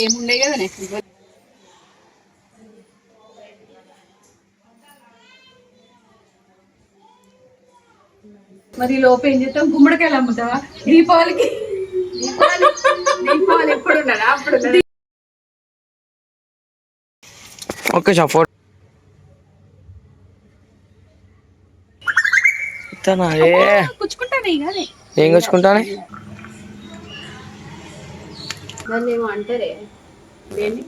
ఏముండే కదా నెక్స్ట్ మరి లోపు ఏం చేస్తాం గుమ్మడికాయలు అమ్ముతావా? దీపావళికి? దీపావళి ఎప్పుడు అప్పుడు? ఓకే షా ఫోటో ఇతనా ఏ? కుచ్చుకుంటానే కదా ఏం వచ్చుకుంటానే దాన్ని ఏమో అంటారే? దేన్ని?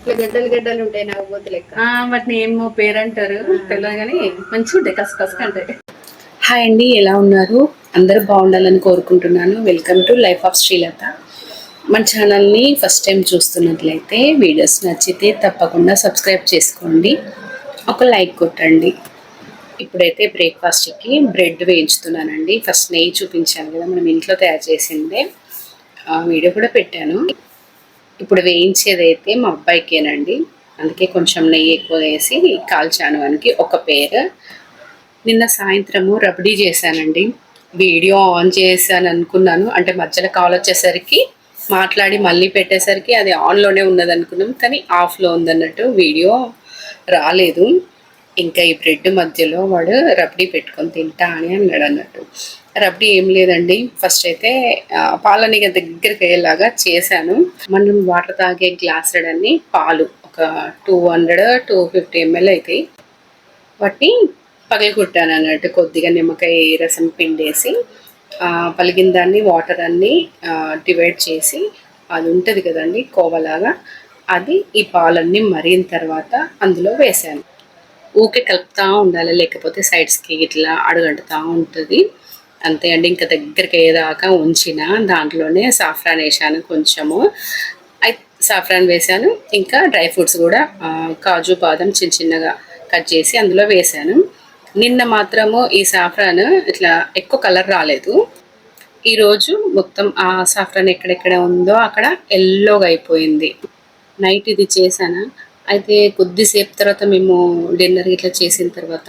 ఇట్లా గడ్డలు గడ్డలు ఉంటాయి నాకు పోతే లెక్క. వాటిని ఏమో పేరు అంటారు తెలియదు కానీ మంచిగా ఉంటాయి కస కస అంటే హాయ్ అండి ఎలా ఉన్నారు? అందరూ బాగుండాలని కోరుకుంటున్నాను. Welcome to life of Srilatha మన ఛానల్ని ఫస్ట్ టైం చూస్తున్నట్లయితే వీడియోస్ నచ్చితే తప్పకుండా సబ్స్క్రైబ్ చేసుకోండి. ఒక లైక్ కొట్టండి. ఇప్పుడైతే బ్రేక్ఫాస్ట్కి బ్రెడ్ వేయించుతున్నానండి. ఫస్ట్ నెయ్యి చూపించాను కదా మనం ఇంట్లో తయారు చేసిందే. వీడియో కూడా పెట్టాను. ఇప్పుడు వేయించేదైతే మా అబ్బాయికేనండి. అందుకే కొంచెం నెయ్యి ఎక్కువ వేసి కాల్చాను వానికి ఒక పేరు. నిన్న సాయంత్రము రబడీ చేశానండి. వీడియో ఆన్ చేశాను అనుకున్నాను. అంటే మధ్యలో కాల్ వచ్చేసరికి మాట్లాడి మళ్ళీ పెట్టేసరికి అది ఆన్లోనే ఉన్నది అనుకున్నాం కానీ ఆఫ్లో ఉందన్నట్టు వీడియో రాలేదు. ఇంకా ఈ బ్రెడ్ మధ్యలో వాడు రబడీ పెట్టుకొని తింటా అని అన్నాడు అన్నట్టు రబడీ ఏం లేదండి. ఫస్ట్ అయితే పాలని దగ్గరికి అయ్యేలాగా చేశాను. మనం వాటర్ తాగే గ్లాస్ అన్ని పాలు ఒక two hundred two fifty ML అవుతాయి వాటిని పగలగొట్టాను అన్నట్టు కొద్దిగా నిమ్మకాయ రసం పిండేసి పలిగిన దాన్ని వాటర్ అన్ని డివైడ్ చేసి అది ఉంటుంది కదండి కోవలాగా అది ఈ పాలన్నీ మరిగిన తర్వాత అందులో వేసాను ఊకే కలుపుతూ ఉండాలి లేకపోతే సైడ్స్కి ఇట్లా అడుగంటుతూ ఉంటుంది. అంతే అండి. ఇంకా దగ్గరికి అయ్యేదాకా ఉంచిన దాంట్లోనే సాఫ్రాన్ వేసాను కొంచెము. సాఫ్రాన్ వేసాను ఇంకా డ్రై ఫ్రూట్స్ కూడా కాజు బాదం చిన్న చిన్నగా కట్ చేసి అందులో వేసాను నిన్న మాత్రము ఈ సాఫ్రాన్ ఇట్లా ఎక్కువ కలర్ రాలేదు. ఈరోజు మొత్తం ఆ సాఫ్రాన్ ఎక్కడెక్కడ ఉందో అక్కడ ఎల్లోగా అయిపోయింది. నైట్ ఇది చేశాను? అయితే కొద్దిసేపు తర్వాత మేము డిన్నర్ ఇట్లా చేసిన తర్వాత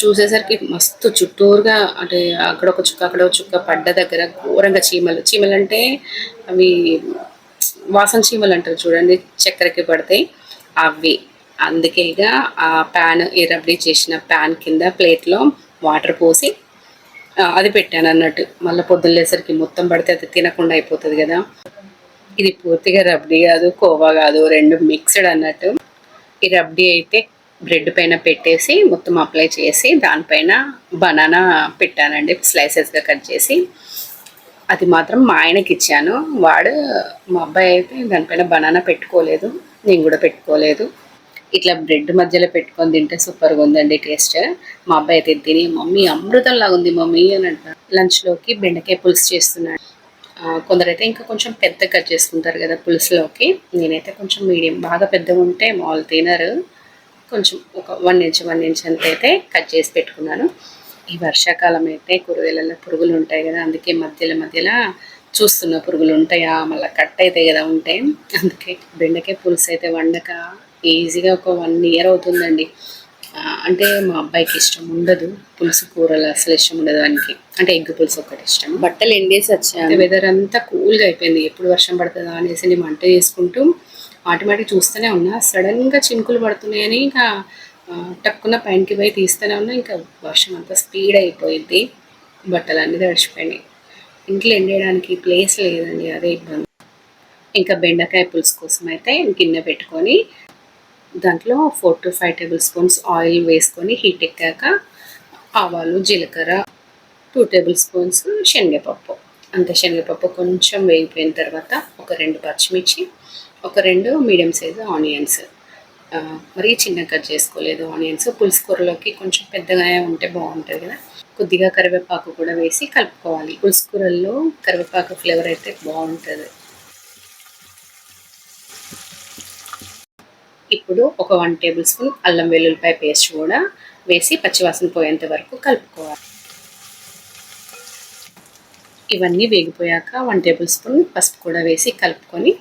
చూసేసరికి మస్తు చుట్టూరుగా అంటే అక్కడ ఒక చుక్క అక్కడ ఒక చుక్క పడ్డ దగ్గర ఘోరంగా చీమలు. చీమలు అంటే అవి వాసన చీమలు అంటారు చూడండి చక్కెరకి పడతాయి. అవి. అందుకే ఇక ఆ ప్యాన్ ఈ చేసిన ప్యాన్ కింద ప్లేట్లో వాటర్ పోసి అది పెట్టాను అన్నట్టు. మళ్ళీ పొద్దున్న లేసరికి మొత్తం పడితే అది తినకుండా అయిపోతుంది కదా. ఇది పూర్తిగా రబ్డీ కాదు కోవా కాదు రెండు మిక్స్డ్ అన్నట్టు. ఈ రబ్డీ అయితే బ్రెడ్ పైన పెట్టేసి మొత్తం అప్లై చేసి దానిపైన బనానా పెట్టానండి స్లైసెస్గా కట్ చేసి. అది మాత్రం మా ఆయనకి ఇచ్చాను. వాడు మా అబ్బాయి అయితే దానిపైన బనానా పెట్టుకోలేదు నేను కూడా పెట్టుకోలేదు. ఇట్లా బ్రెడ్ మధ్యలో పెట్టుకొని తింటే సూపర్గా ఉందండి టేస్ట్. మా అబ్బాయి అయితే తిని మమ్మీ అమృతంలా ఉంది మమ్మీ అని అంటారు లంచ్లోకి బెండకాయ పులుసు చేస్తున్నాడు కొందరైతే ఇంకా కొంచెం పెద్ద కట్ చేసుకుంటారు కదా పులుసులోకి. నేనైతే కొంచెం మీడియం బాగా పెద్దగా ఉంటే మాల్ తినరు. కొంచెం ఒక వన్ ఇంచ్ వన్ ఇంచ్ అంత అయితే కట్ చేసి పెట్టుకున్నాను. ఈ వర్షాకాలం అయితే కూరగాయలలో పురుగులు ఉంటాయి కదా అందుకే మధ్యలో మధ్యలో చూస్తున్న పురుగులు ఉంటాయా? మళ్ళీ కట్ అవుతాయి కదా ఉంటాయి అందుకే బెండకాయ పులుసు అయితే వండక ఈజీగా ఒక వన్ ఇయర్ అవుతుందండి. అంటే మా అబ్బాయికి ఇష్టం ఉండదు. పులుసు కూరలు అసలు ఇష్టం ఉండదు వానికి. అంటే ఎగ్ పులుసు ఒకటి ఇష్టం. బట్టలు ఎండేసి వచ్చాను. వెదర్ అంతా కూల్గా అయిపోయింది. ఎప్పుడు వర్షం పడుతుందా అనేసి నేను వంట చేసుకుంటూ ఆటోమేటిక్ చూస్తూనే ఉన్నా. సడన్గా చినుకులు పడుతున్నాయని ఇంకా టక్కున పైనకి పోయి తీస్తూనే ఉన్నా. ఇంకా వర్షం అంతా స్పీడ్ అయిపోయింది. బట్టలు అన్నీ తడిచిపోయినాయి. ఇంట్లో ఎండేయడానికి ప్లేస్ లేదండి. అదే ఇబ్బంది. ఇంకా బెండకాయ పులుసు కోసం అయితే గిన్నె పెట్టుకొని దాంట్లో four to five tablespoons oil వేసుకొని హీట్ ఎక్కాక ఆవాలు జీలకర్ర టూ టేబుల్ స్పూన్స్ శనగపప్పు. అంత శనగపప్పు కొంచెం వేగిపోయిన తర్వాత ఒక రెండు పచ్చిమిర్చి ఒక రెండు మీడియం సైజు ఆనియన్స్ మరీ చిన్న కట్ చేసుకోలేదు ఆనియన్స్ పులుసు కూరలోకి కొంచెం పెద్దగా ఉంటే బాగుంటుంది కదా. కొద్దిగా కరివేపాకు కూడా వేసి కలుపుకోవాలి. పులుసు కూరల్లో కరివేపాకు ఫ్లేవర్ అయితే బాగుంటుంది. ఇప్పుడు ఒక వన్ టేబుల్ స్పూన్ అల్లం వెల్లుల్లిపాయ పేస్ట్ కూడా వేసి పచ్చివాసన పోయేంత వరకు కలుపుకోవాలి. ఇవన్నీ వేగిపోయాక వన్ టేబుల్ స్పూన్ పసుపు కూడా వేసి కలుపుకొని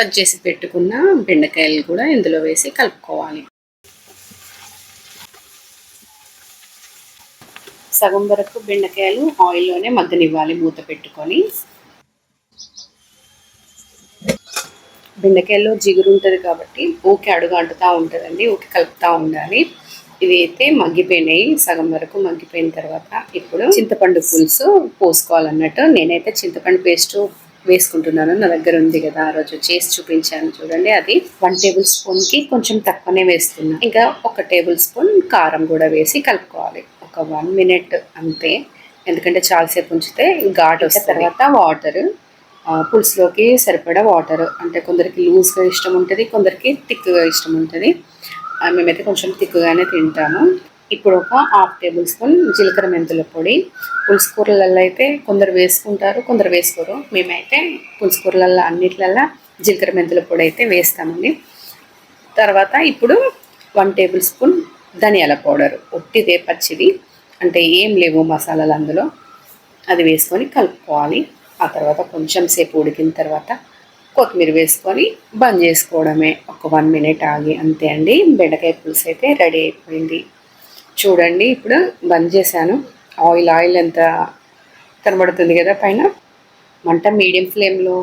కట్ చేసి పెట్టుకున్న బెండకాయలు కూడా ఇందులో వేసి కలుపుకోవాలి. సగం వరకు బెండకాయలు ఆయిల్లోనే మగ్గనివ్వాలి మూత పెట్టుకొని. బెండకాయలో జిగురు ఉంటుంది కాబట్టి ఊకి అడుగు అంటుతూ ఉంటుందండి ఊకి కలుపుతూ ఉండాలి. ఇవి అయితే మగ్గిపోయినాయి సగం వరకు మగ్గిపోయిన తర్వాత ఇప్పుడు చింతపండు పులుసు పోసుకోవాలన్నట్టు నేనైతే చింతపండు పేస్ట్ వేసుకుంటున్నాను. నా దగ్గర ఉంది కదా ఆ రోజు చేసి చూపించాను చూడండి. అది వన్ టేబుల్ స్పూన్కి కొంచెం తక్కువనే వేస్తున్నా. ఇంకా ఒక టేబుల్ స్పూన్ కారం కూడా వేసి కలుపుకోవాలి. ఒక వన్ మినిట్ అంతే. ఎందుకంటే చాలాసేపు ఉంచితే ఘాట్ వస్తే తర్వాత వాటర్ పులుసులోకి సరిపడా వాటర్ అంటే కొందరికి లూజ్గా ఇష్టం ఉంటుంది కొందరికి థిక్గా ఇష్టం ఉంటుంది. మేమైతే కొంచెం థిక్గానే తింటాము. ఇప్పుడు ఒక హాఫ్ టేబుల్ స్పూన్ జీలకర్ర మెంతుల పొడి. పులుసు కూరలలో అయితే కొందరు వేసుకుంటారు కొందరు వేసుకోరు. మేమైతే పులుసు కూరలలో అన్నిట్లల్లో జీలకర్ర మెంతుల పొడి అయితే వేస్తామండి. తర్వాత ఇప్పుడు వన్ టేబుల్ స్పూన్ ధనియాల పౌడర్. ఒట్టిదే పచ్చిది. అంటే ఏం లేవు మసాలాలు అందులో. అది వేసుకొని కలుపుకోవాలి. ఆ తర్వాత కొంచెం సేపు ఉడికిన తర్వాత కొత్తిమీర వేసుకొని బంద్ చేసుకోవడమే. ఒక వన్ మినిట్ ఆగి అంతే అండి. బెండకాయ పులుసు అయితే రెడీ అయిపోయింది. చూడండి ఇప్పుడు బంద్ చేశాను. ఆయిల్ ఆయిల్ ఎంత కనబడుతుంది కదా పైన. మంట మీడియం ఫ్లేమ్లో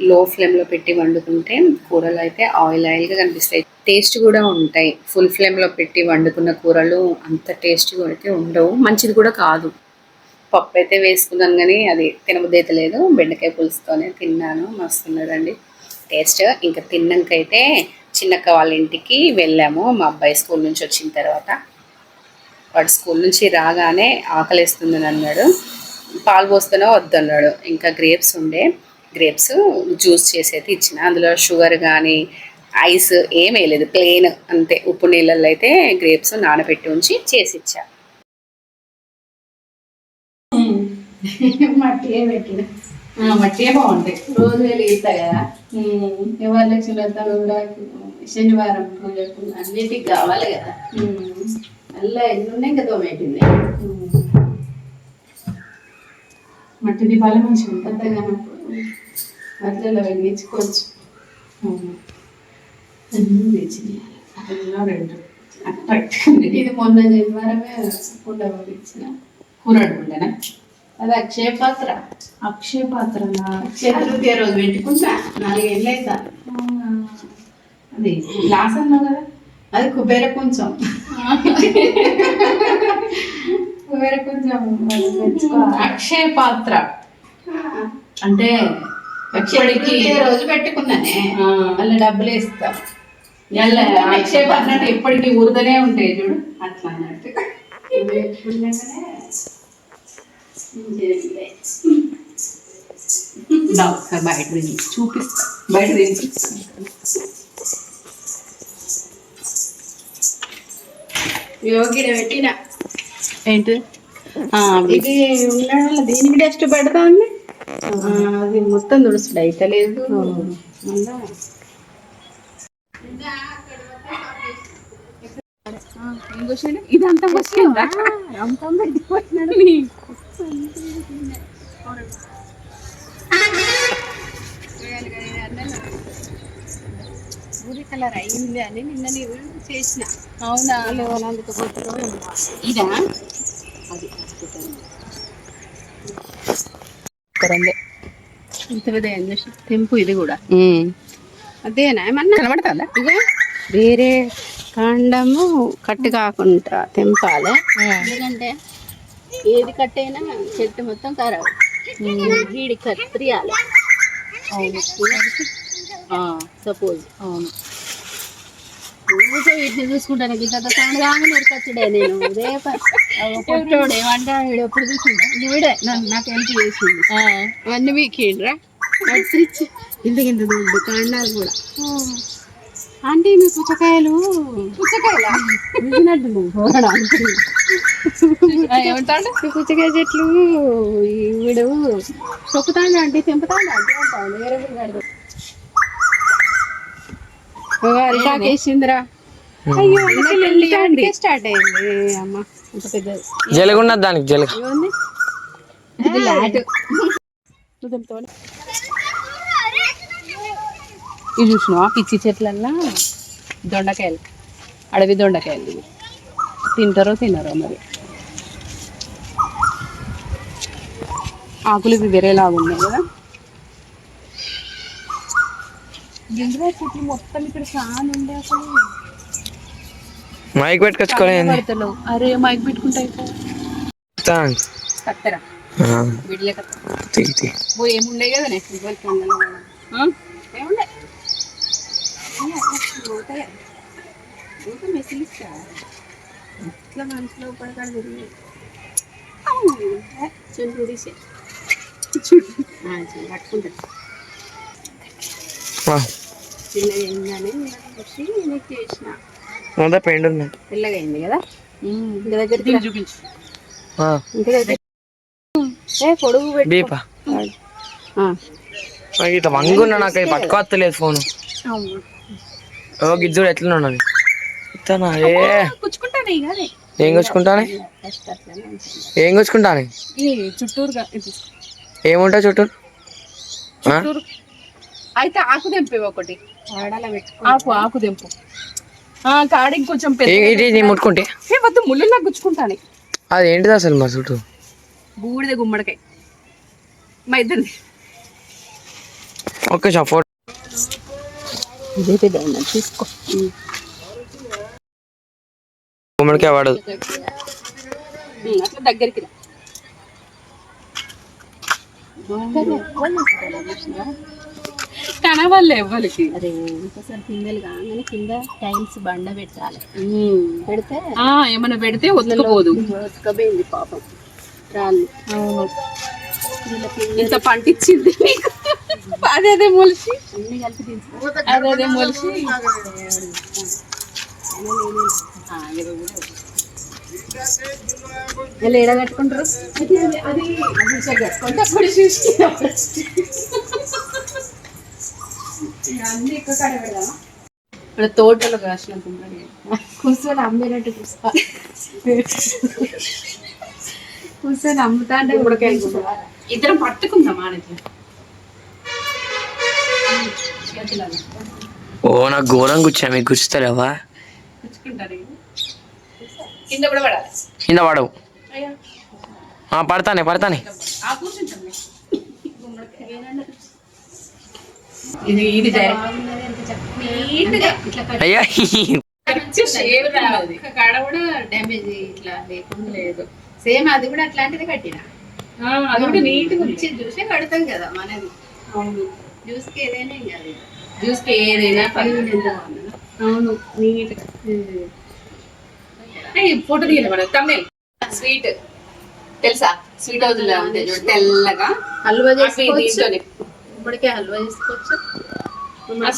లో ఫ్లేమ్లో పెట్టి వండుకుంటే కూరలు అయితే ఆయిల్ ఆయిల్గా కనిపిస్తాయి. టేస్ట్ కూడా ఉంటాయి. ఫుల్ ఫ్లేమ్లో పెట్టి వండుకున్న కూరలు అంత టేస్ట్గా అయితే ఉండవు. మంచిది కూడా కాదు. పప్పు అయితే వేసుకున్నాను కానీ అది తినబుద్ధి లేదు. బెండకాయ పులుసుతోనే తిన్నాను. మస్తున్నదండి. టేస్ట్ ఇంకా తిన్నాకైతే చిన్నక్క వాళ్ళ ఇంటికి వెళ్ళాము. మా అబ్బాయి స్కూల్ నుంచి వచ్చిన తర్వాత. వాడు స్కూల్ నుంచి రాగానే ఆకలిస్తుందని అన్నాడు. పాలు పోస్తేనే వద్దన్నాడు ఇంకా గ్రేప్స్ ఉండే. గ్రేప్స్ జ్యూస్ చేసి అయితే ఇచ్చిన. అందులో షుగర్ కానీ ఐస్ ఏం వేయలేదు. ప్లెయిన్ అంతే. ఉప్పు నీళ్ళల్లో అయితే గ్రేప్స్ నానబెట్టి ఉంచి చేసి ఇచ్చా మట్టియే పెట్టిన. మట్టియే బాగుంటాయి రోజు వెలిగిస్తా కదా. వ్రతాలు కూడా శనివారం పూజకు అన్నిటికి కావాలి కదా. అలా ఎన్ని ఉన్నాయి ఇంకా తోమేటింది. మట్టి దీపాలు మంచిగా అట్లా వెలిగించుకోవచ్చు రెండు. అట్రాక్ట్ ఇది మొన్న శనివారమే కుండ పంపించిన. కూర వండుకుంటేనా? అది అక్షయ పాత్ర. అక్షయ పాత్రనా? అక్షయ తృతీయ రోజు పెట్టుకుంటా. నాలుగేళ్ళు అవుతా అది అన్నావు కదా? అది కుబేర కొంచెం. కొంచెం అక్షయ పాత్ర అంటే ఎప్పటికీ రోజు పెట్టుకున్నానే. మళ్ళీ డబ్బులు ఎల్ల అక్షయ పాత్ర అంటే ఎప్పటికీ ఊరుదనే ఉంటాయి చూడు. అట్లా అన్నట్టు. ఒకసారి బయట చూపిస్తా. బయట యోగిడ పెట్టిన ఏంటి? ఇది ఉండడం దీనికి డస్ట్ పెడతా ఉంది అది మొత్తం తుడుచుడు అయితే లేదు. ఇదంతా వచ్చిందా ఊరి కలర్ అయింది అని నిన్న నీవు చేసిన. అవునా? ఇదా? అది. తెంపు ఇది కూడా. అదేనా? ఏమన్నా? కనబడుతుందా? ఇగో వేరే కాండము కట్టు కాకుండా తెంపాలి. ఎందుకంటే ఏది కట్టైనా చెట్టు మొత్తం ఖరాబ్. వీడి కత్తిరియాలి. అవును. సపోజ్ అవును. ఊరికే వీటిని చూసుకుంటాను ఇంత సౌండ్ కాగానే నరికొచ్చుడే నేను. రేప ఏమంటే వీడు ఎప్పుడు వీడే? నన్ను నాకు హెల్ప్ చేసింది. అవన్నీ వీకేండ్రా? కత్తిరించి ఇంత ఇంత దుడ్డు కాండాలు కూడా. ఆంటీ మీ పుచ్చకాయలు? పుచ్చకాయలు? పుచ్చకాయ చెట్లు వీడు తొక్కుతాడు అంటే తెంపుతాడు? అంటే అంటాడు వేరే అరిటాకేసిందిరా అయ్యో స్టార్ట్ అయింది. అమ్మ ఇంత పెద్దది జలుగున్నది దానికి జలుగు. ఇది లాట్? ఇది చూసినావా? పిచ్చి చెట్లల్లో దొండకాయలు. అడవి దొండకాయలు ఇవి. తింటారో తినరో మరి. ఆకులు ఇవి వేరేలాగా ఉన్నాయి కదా. గింజరా చెట్లు మొత్తం ఇక్కడ చాలా ఉండే అసలు? మైక్ పెట్టుకొచ్చుకోలేదు పడతలేవు అరే మైక్ పెట్టుకుంటా కత్తరా. బిడ్లే కత్తరా. ఓ ఏముండే కదా నెక్స్ట్ ఇట్లా మనసులో తిరిగి పట్టుకుంటాడు చిన్నగా అయిందని వచ్చి చేసిన. పెండు ఉన్నాయి తెల్లగా అయింది కదా ఇంకా దగ్గర చూపించు. ఆ, ఇంకా దగ్గర ఏ పొడుగు పెట్టు. దీపా. నాకు ఇట్లా వంగున్నా నాకు అది పట్టుకోవత్తలేదు ఫోన్. ఓ గిజ్జుడు ఎట్లా ఉన్నది? ఇతనా ఏ. ఏం కొచ్చుకుంటానే ఏం కొచ్చుకుంటానే ఈ చుట్టూరుగా ఇది. ఏముంటా చుట్టూ ఆ? చుట్టూరు. అయితే ఆకు తెంపేవి ఒకటి. ఆకు ఆకు తెంపు. ఆ కాడికి కొంచెం పెద్ద ఏ- ఇది నీ ముట్టుకుంటే. ఏ వద్దు ముళ్ళులా గుచ్చుకుంటాను. అది ఏంటిది అసలు మా చుట్టూ? బూడిద గుమ్మడికాయ. మా ఇద్దరిది. ఓకే షా ఫోటో. ఇదే పెద్ద తీసుకో గుమ్మడికాయ అట్లా దగ్గరికి రా. కనవాళ్ళే ఎవ్వరికి. అరే ఇంకోసారి పిందెలు కాగానే కింద టైల్స్ బండ పెట్టాలి. పెడితే ఆ ఏమైనా పెడితే వదలకపోదు ఉతకపోయింది పాపం. రాళ్ళు. అవును. ఇంత పంటిచ్చింది. అదేదే మొలిసి అన్ని కలిపి తీసుకో అదేదే మొలిసి వీళ్ళు ఏడ కట్టుకుంటారు కొంత పొడి చూసి ఇక్కడ తోటలో కాసిన గుమ్మడి కూర్చొని అమ్మేనట్టు చూసుకో కూర్చొని అమ్ముతా అంటే గుమ్మడికాయ ఇద్దరం పట్టుకుందాం ఓ నాకు ఘోరం కూర్చా మీకు కూర్చుతారేవా కింద పడవు. పడతానే పడతానే ఆ కూర్చుంటాం ఇది ఇది అయ్యా కాడ కూడా డ్యామేజ్ ఇట్లా లేకుండా లేదు. సేమ్ అది కూడా అట్లాంటిది కట్టిన. అది కూడా నీట్గా వచ్చి చూసే కడతాం కదా మనది. అవును. జ్యూస్కి ఏదైనా కాదు. జ్యూస్కి ఏదైనా అవును నీట్గా. ఫోటో తీయాలి మనం తమ్మే స్వీట్. తెలుసా? స్వీట్ హౌస్లో ఉంది తెల్లగా. హల్వా చేసుకోవచ్చు దీంతోనే. ఇప్పటికే హల్వా చేసుకోవచ్చు.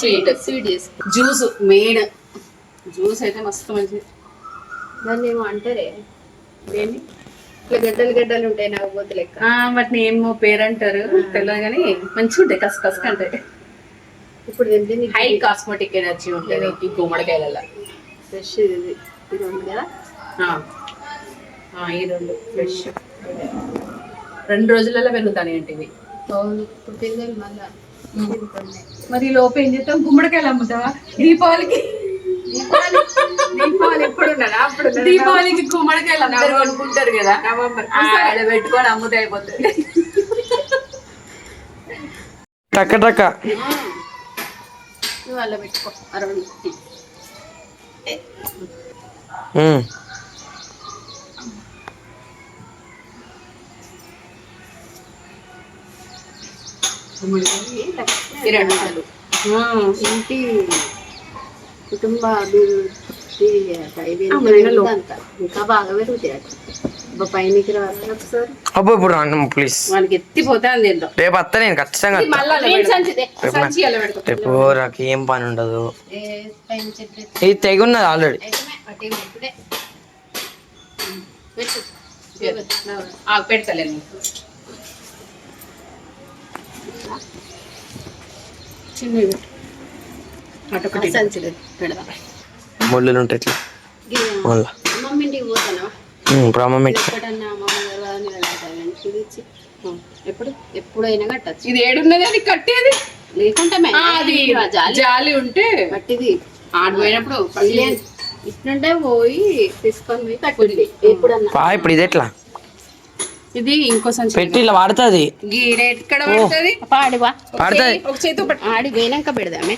స్వీట్. స్వీట్ చేసుకో జ్యూస్ మెయిన్. జ్యూస్ అయితే మస్తు మంచిది. దాన్ని ఏమో అంటారే? ఏంటి ఇట్లా గడ్డలు గడ్డలు ఉంటాయి నాకు పోతే లెక్క. వాటిని ఏమో పేరు అంటారు తెలియదు కానీ మంచిగా ఉంటాయి కస్ కస్ ఉంటాయి. ఇప్పుడు హై కాస్మెటిక్ ఎనర్జీ ఉంటుంది ఈ గుమ్మడికాయలలో ఫ్రెష్ ఇది ఇది ఉంది కదా? ఈ రెండు ఫ్రెష్. రెండు రోజులలో పెరుగుతాయి అంటే ఇవి? అవును ఇప్పుడు పిల్లలు మళ్ళా తింటున్నాయి. మరి ఈ లోపు ఏం చేస్తాం గుమ్మడికాయలు అమ్ముతావా? దీపావళికి? దీపావళి దీపావళి ఎప్పుడు ఉన్నదా అప్పుడు ఉన్నదా? దీపావళికి గుమ్మడికాయలు అందరూ కొనుక్కుంటారు కదా. ఆడ పెట్టుకొని అమ్ముతే అయిపోతుంది. టక్క నువ్వు అలా పెట్టుకో. అరవై. ఉమ్. వందలు. ఇంటి కుటుంబ అభివృద్ధి ఐదేళ్ళు అమ్మలో. అంత ఇంకా బాగా పెరుగుతాయి అట. అబ్బా పైనకి రావాలి ఒకసారి. అబ్బో ఇప్పుడు రాను ప్లీజ్ వానికి ఎత్తిపోతాంది ఏందో. రేపు వస్తా నేను ఖచ్చితంగా. రేపు నాకు ఏం పని ఉండదు. ఇది తెగున్నది ఆల్రెడీ అయితే పట్టి ఇప్పుడే పెట్టు ఆ, పెడతలే నీకు. చిన్నవి పెట్టు. అటొకటి సంచులు పెడదాం. ముళ్ళులు ఉంటాయి ఇట్లా మళ్ళా. అమ్మమ్మ ఇంటికి పోతానా? ఉమ్, ఇప్పుడు ఎక్కడన్నా అమ్మమ్మ ఎప్పుడు ఎప్పుడైనా కట్టచ్చు. ఇది ఏడున్నది అది కట్టేది? లేకుంటే అది జాలి. జాలి ఉంటే పట్టిది ఆడు పోయినప్పుడు లేదు. ఇట్లుంటే పోయి తీసుకొని పోయి కట్టింది ఎప్పుడన్నా. ఇప్పుడు ఇది ఎట్లా? ఇది ఇంకో సంచి పెట్టి ఇలా వాడుతుంది? గీడ ఎక్కడ పడుతుంది? పాడివా? పడుతుంది ఒక చేతి పట్టు. ఆడి పోయినాక పెడదామే.